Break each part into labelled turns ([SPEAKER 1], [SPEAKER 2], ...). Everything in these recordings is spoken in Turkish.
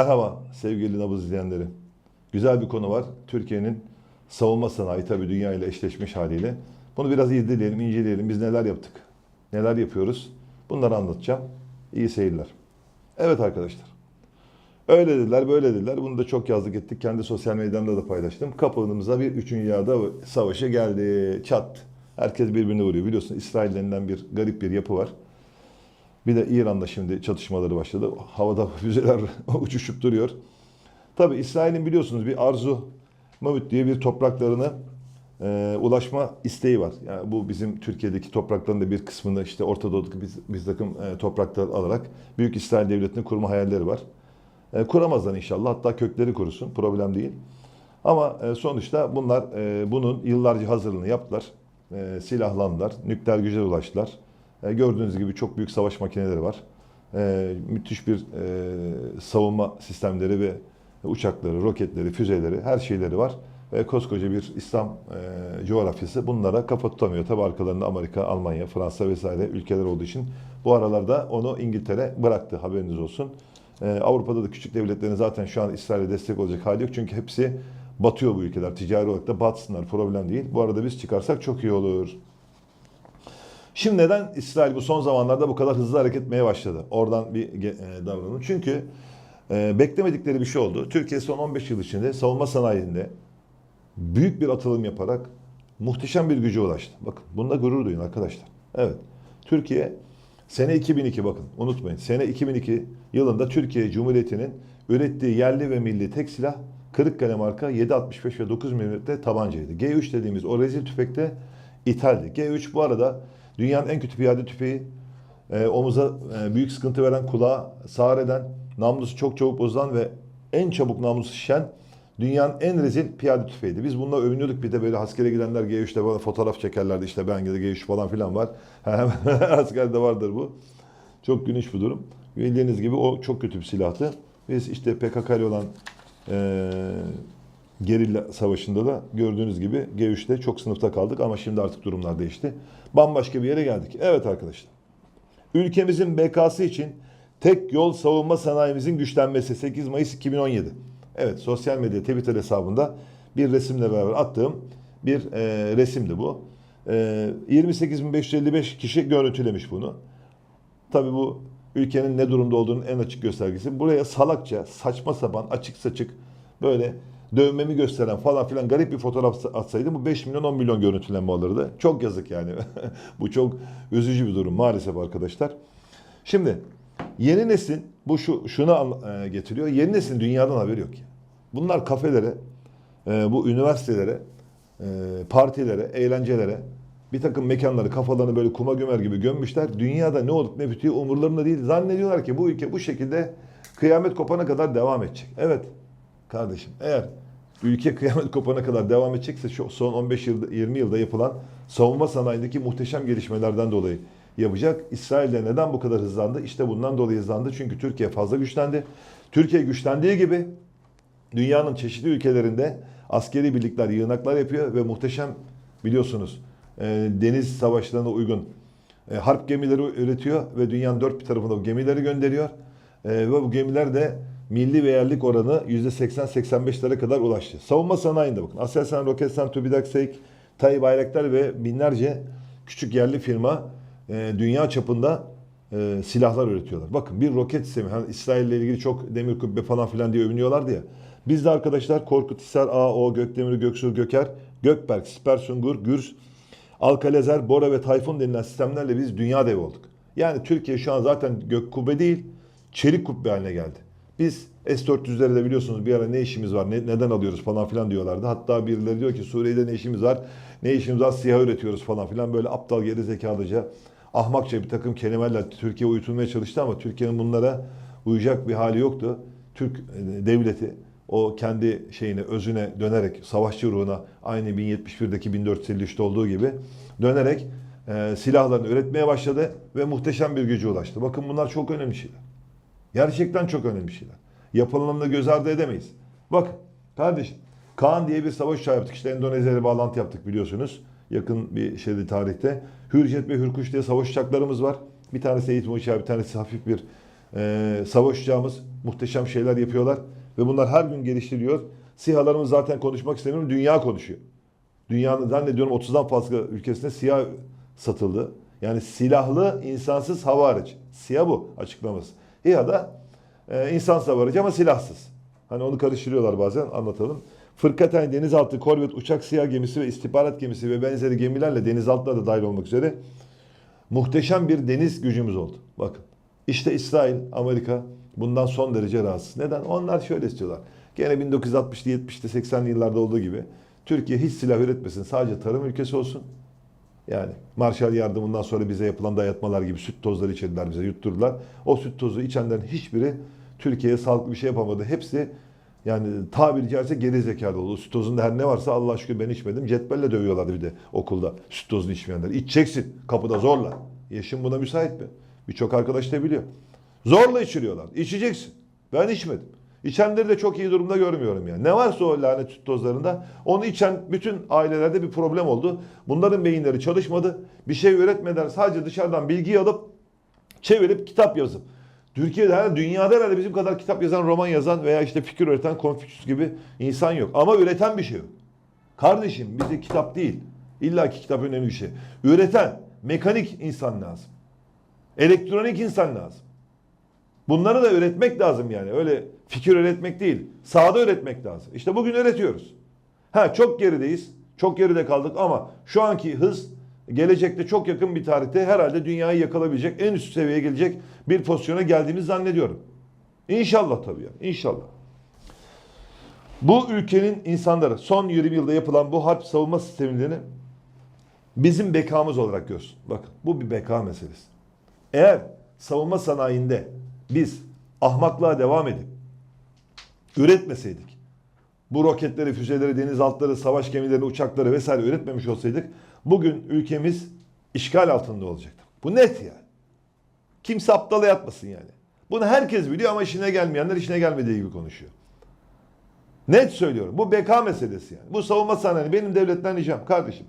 [SPEAKER 1] Merhaba sevgili nabız izleyenleri. Güzel bir konu var. Türkiye'nin savunma sanayi tabii dünya ile eşleşmiş haliyle. Bunu biraz irdeleyelim, inceleyelim. Biz neler yaptık? Neler yapıyoruz? Bunları anlatacağım. İyi seyirler. Evet arkadaşlar. Öyle dediler, böyle dediler. Bunu da çok yazdık ettik. Kendi sosyal medyamda da paylaştım. Kapımıza bir 3. Dünya'da savaşı geldi. Çat. Herkes birbirini vuruyor. Biliyorsun İsrail denilen bir garip bir yapı var. Bir de İran'da şimdi çatışmaları başladı. Havada füzeler uçuşup duruyor. Tabi İsrail'in biliyorsunuz bir arzu Mamut diye bir topraklarına e, ulaşma isteği var. Yani bu bizim Türkiye'deki toprakların da bir kısmını işte Orta Doğu'daki biz, biz takım e, topraklar alarak Büyük İsrail Devleti'ni kurma hayalleri var. E, kuramazlar inşallah. Hatta kökleri kurusun. Problem değil. Ama e, sonuçta bunlar e, bunun yıllarca hazırlığını yaptılar. E, silahlandılar. Nükleer güce ulaştılar. E, gördüğünüz gibi çok büyük savaş makineleri var. E, müthiş bir e, savunma sistemleri ve uçakları, roketleri, füzeleri, her şeyleri var. Ve koskoca bir İslam e, coğrafyası bunlara kafa tutamıyor. Tabi arkalarında Amerika, Almanya, Fransa vesaire ülkeler olduğu için bu aralarda onu İngiltere bıraktı haberiniz olsun. Avrupa'da da küçük devletlerin zaten şu an İsrail'e destek olacak hali yok. Çünkü hepsi batıyor bu ülkeler. Ticari olarak da batsınlar problem değil. Bu arada biz çıkarsak çok iyi olur. Şimdi neden İsrail bu son zamanlarda bu kadar hızlı hareket etmeye başladı? Oradan bir e, davranın. Çünkü e, beklemedikleri bir şey oldu. Türkiye son 15 yıl içinde savunma sanayinde büyük bir atılım yaparak muhteşem bir güce ulaştı. Bakın bunda gurur duyun arkadaşlar. Evet. Türkiye sene 2002 bakın unutmayın. Sene 2002 yılında Türkiye Cumhuriyeti'nin ürettiği yerli ve milli tek silah Kırıkkale marka 7.65 ve 9 mm tabancaydı. G3 dediğimiz o rezil tüfekte ithaldi. G3 bu arada dünyanın en kötü piyade tüfeği. E, omuza e, büyük sıkıntı veren, kulağa sağır eden, namlusu çok çabuk bozulan ve en çabuk namlusu şişen dünyanın en rezil piyade tüfeğiydi. Biz bununla övünüyorduk. Bir de böyle askere gidenler G3'te bana fotoğraf çekerlerdi. İşte ben de G3 falan filan var. Askerde vardır bu. Çok gülünç bir durum. Bildiğiniz gibi o çok kötü bir silahtı. Biz işte PKK ile olan e, gerilla savaşında da gördüğünüz gibi G3'te çok sınıfta kaldık ama şimdi artık durumlar değişti. Bambaşka bir yere geldik. Evet arkadaşlar. Ülkemizin BK'sı için tek yol savunma sanayimizin güçlenmesi 8 Mayıs 2017. Evet sosyal medya Twitter hesabında bir resimle beraber attığım bir e, resimdi bu. E, 28.555 kişi görüntülemiş bunu. Tabii bu ülkenin ne durumda olduğunun en açık göstergesi. Buraya salakça, saçma sapan, açık saçık böyle dövmemi gösteren falan filan garip bir fotoğraf atsaydım bu 5 milyon 10 milyon görüntülenme alırdı. Çok yazık yani. bu çok üzücü bir durum maalesef arkadaşlar. Şimdi yeni neslin bu şu şunu an- e, getiriyor. Yeni neslin dünyadan haberi yok. ya. Bunlar kafelere, e, bu üniversitelere, e, partilere, eğlencelere, bir takım mekanları kafalarını böyle kuma gömer gibi gömmüşler. Dünyada ne olup ne bitiyor umurlarında değil. Zannediyorlar ki bu ülke bu şekilde kıyamet kopana kadar devam edecek. Evet kardeşim eğer ülke kıyamet kopana kadar devam edecekse şu son 15 yılda 20 yılda yapılan savunma sanayindeki muhteşem gelişmelerden dolayı yapacak. İsrail'de neden bu kadar hızlandı? İşte bundan dolayı hızlandı. Çünkü Türkiye fazla güçlendi. Türkiye güçlendiği gibi dünyanın çeşitli ülkelerinde askeri birlikler yığınaklar yapıyor ve muhteşem biliyorsunuz e, deniz savaşlarına uygun e, harp gemileri üretiyor ve dünyanın dört bir tarafına bu gemileri gönderiyor. E, ve bu gemiler de milli ve yerlik oranı %80-85'lere kadar ulaştı. Savunma sanayinde bakın. Aselsan, Roketsan, TÜBİTAK, SEİK, TAİ Bayraktar ve binlerce küçük yerli firma e, dünya çapında e, silahlar üretiyorlar. Bakın bir roket sistemi. Hani İsrail ile ilgili çok demir kubbe falan filan diye övünüyorlardı ya. Biz de arkadaşlar Korkut Hisar, AO, Gökdemir, Göksur, Göker, Gökberk, Siper Sungur, Gürs, Alkalezer, Bora ve Tayfun denilen sistemlerle biz dünya devi olduk. Yani Türkiye şu an zaten gök kubbe değil, çelik kubbe haline geldi. Biz S-400'leri de biliyorsunuz bir ara ne işimiz var, ne- neden alıyoruz falan filan diyorlardı. Hatta birileri diyor ki Suriye'de ne işimiz var, ne işimiz var, siyah üretiyoruz falan filan. Böyle aptal geri zekalıca, ahmakça bir takım kelimelerle Türkiye uyutulmaya çalıştı ama Türkiye'nin bunlara uyacak bir hali yoktu. Türk e, devleti o kendi şeyine, özüne dönerek, savaşçı ruhuna aynı 1071'deki 1453'te olduğu gibi dönerek e, silahlarını üretmeye başladı ve muhteşem bir güce ulaştı. Bakın bunlar çok önemli şeyler. Gerçekten çok önemli şeyler. Yapılanını göz ardı edemeyiz. Bakın kardeşim Kaan diye bir savaş uçağı yaptık. İşte Endonezya ile bağlantı yaptık biliyorsunuz. Yakın bir şeydi tarihte. Hürjet ve Hürkuş diye savaş uçaklarımız var. Bir tanesi eğitim uçağı, bir tanesi hafif bir e, savaşacağımız muhteşem şeyler yapıyorlar. Ve bunlar her gün geliştiriyor. SİHA'larımız zaten konuşmak istemiyorum. Dünya konuşuyor. Dünyanın zannediyorum 30'dan fazla ülkesinde SİHA satıldı. Yani silahlı insansız hava aracı. SİHA bu açıklaması. İHA'da e, insansız hava ama silahsız. Hani onu karıştırıyorlar bazen anlatalım. Fırkateyn denizaltı, korvet, uçak, SİHA gemisi ve istihbarat gemisi ve benzeri gemilerle denizaltılar da dahil olmak üzere muhteşem bir deniz gücümüz oldu. Bakın işte İsrail, Amerika bundan son derece rahatsız. Neden? Onlar şöyle istiyorlar. Gene 1960'lı, 70'li, 80'li yıllarda olduğu gibi Türkiye hiç silah üretmesin. Sadece tarım ülkesi olsun. Yani Marshall yardımından sonra bize yapılan dayatmalar gibi süt tozları içirdiler bize yutturdular. O süt tozu içenlerin hiçbiri Türkiye'ye sağlıklı bir şey yapamadı. Hepsi yani tabiri caizse geri zekalı oldu. Süt tozunda her ne varsa Allah şükür ben içmedim. Cetvelle dövüyorlardı bir de okulda süt tozunu içmeyenler. İçeceksin kapıda zorla. Yaşım buna müsait mi? Birçok arkadaş da biliyor. Zorla içiriyorlar. İçeceksin. Ben içmedim. İçenleri de çok iyi durumda görmüyorum yani. Ne varsa o lanet süt tozlarında onu içen bütün ailelerde bir problem oldu. Bunların beyinleri çalışmadı. Bir şey üretmeden sadece dışarıdan bilgiyi alıp çevirip kitap yazıp Türkiye'de herhalde dünyada herhalde bizim kadar kitap yazan, roman yazan veya işte fikir üreten Konfüçyüs gibi insan yok. Ama üreten bir şey yok. Kardeşim bize kitap değil. İlla ki kitap önemli bir şey. Üreten, mekanik insan lazım. Elektronik insan lazım. Bunları da üretmek lazım yani. Öyle fikir üretmek değil. Sahada üretmek lazım. İşte bugün üretiyoruz. Ha çok gerideyiz. Çok geride kaldık ama şu anki hız gelecekte çok yakın bir tarihte herhalde dünyayı yakalayabilecek, en üst seviyeye gelecek bir pozisyona geldiğimizi zannediyorum. İnşallah tabii ya. İnşallah. Bu ülkenin insanları son 20 yılda yapılan bu harp savunma sistemlerini bizim bekamız olarak görsün. Bakın bu bir beka meselesi. Eğer savunma sanayinde biz ahmaklığa devam edip üretmeseydik, bu roketleri, füzeleri, denizaltıları, savaş gemilerini, uçakları vesaire üretmemiş olsaydık bugün ülkemiz işgal altında olacaktı. Bu net yani. Kimse aptala yatmasın yani. Bunu herkes biliyor ama işine gelmeyenler işine gelmediği gibi konuşuyor. Net söylüyorum. Bu beka meselesi yani. Bu savunma sanayi benim devletten ricam kardeşim.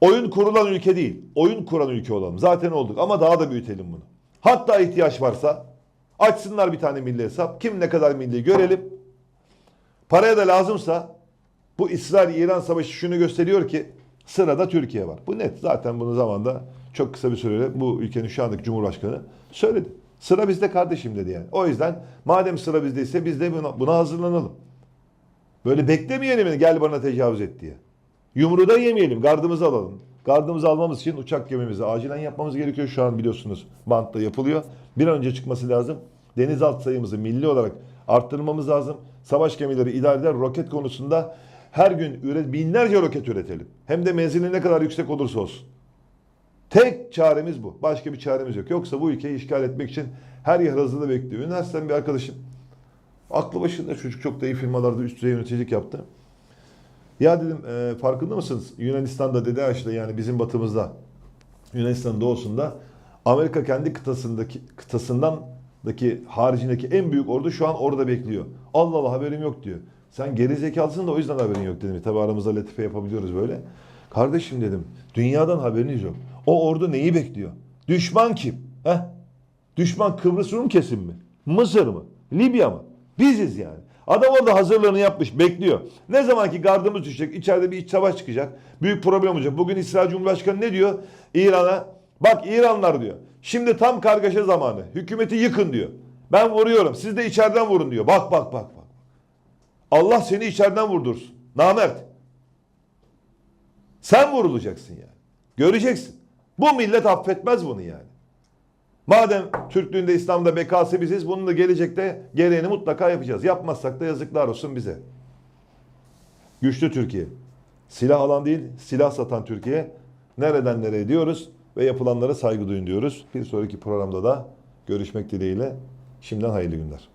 [SPEAKER 1] Oyun kurulan ülke değil. Oyun kuran ülke olalım. Zaten olduk ama daha da büyütelim bunu. Hatta ihtiyaç varsa açsınlar bir tane milli hesap. Kim ne kadar milli görelim. Paraya da lazımsa bu İsrail-İran savaşı şunu gösteriyor ki sırada Türkiye var. Bu net. Zaten bunu zamanda çok kısa bir süreyle bu ülkenin şu andaki Cumhurbaşkanı söyledi. Sıra bizde kardeşim dedi yani. O yüzden madem sıra bizdeyse biz de buna, buna hazırlanalım. Böyle beklemeyelim gel bana tecavüz et diye. Yumruğu da yemeyelim. Gardımızı alalım. Gardımızı almamız için uçak gemimizi acilen yapmamız gerekiyor. Şu an biliyorsunuz bantta yapılıyor. Bir an önce çıkması lazım. Denizaltı sayımızı milli olarak arttırmamız lazım. Savaş gemileri idare eder. Roket konusunda her gün üret, binlerce roket üretelim. Hem de menzili ne kadar yüksek olursa olsun. Tek çaremiz bu. Başka bir çaremiz yok. Yoksa bu ülkeyi işgal etmek için her yer hazırda bekliyor. Üniversiteden bir arkadaşım aklı başında çocuk çok da iyi firmalarda üst düzey yöneticilik yaptı. Ya dedim e, farkında mısınız? Yunanistan'da dedi işte yani bizim batımızda Yunanistan'ın doğusunda Amerika kendi kıtasındaki kıtasındaki haricindeki en büyük ordu şu an orada bekliyor. Allah Allah haberim yok diyor. Sen geri zekalısın da o yüzden haberin yok dedim. Tabi aramızda latife yapabiliyoruz böyle. Kardeşim dedim dünyadan haberiniz yok. O ordu neyi bekliyor? Düşman kim? Heh? Düşman Kıbrıs Rum kesim mi? Mısır mı? Libya mı? Biziz yani. Adam orada hazırlığını yapmış, bekliyor. Ne zaman ki gardımız düşecek, içeride bir iç savaş çıkacak, büyük problem olacak. Bugün İsrail Cumhurbaşkanı ne diyor? İran'a, bak İranlar diyor. Şimdi tam kargaşa zamanı. Hükümeti yıkın diyor. Ben vuruyorum, siz de içeriden vurun diyor. Bak bak bak bak. Allah seni içeriden vurdursun. Namert. Sen vurulacaksın yani. Göreceksin. Bu millet affetmez bunu yani. Madem Türklüğünde İslam'da bekası biziz bunun da gelecekte gereğini mutlaka yapacağız. Yapmazsak da yazıklar olsun bize. Güçlü Türkiye. Silah alan değil silah satan Türkiye. Nereden nereye diyoruz ve yapılanlara saygı duyun diyoruz. Bir sonraki programda da görüşmek dileğiyle. Şimdiden hayırlı günler.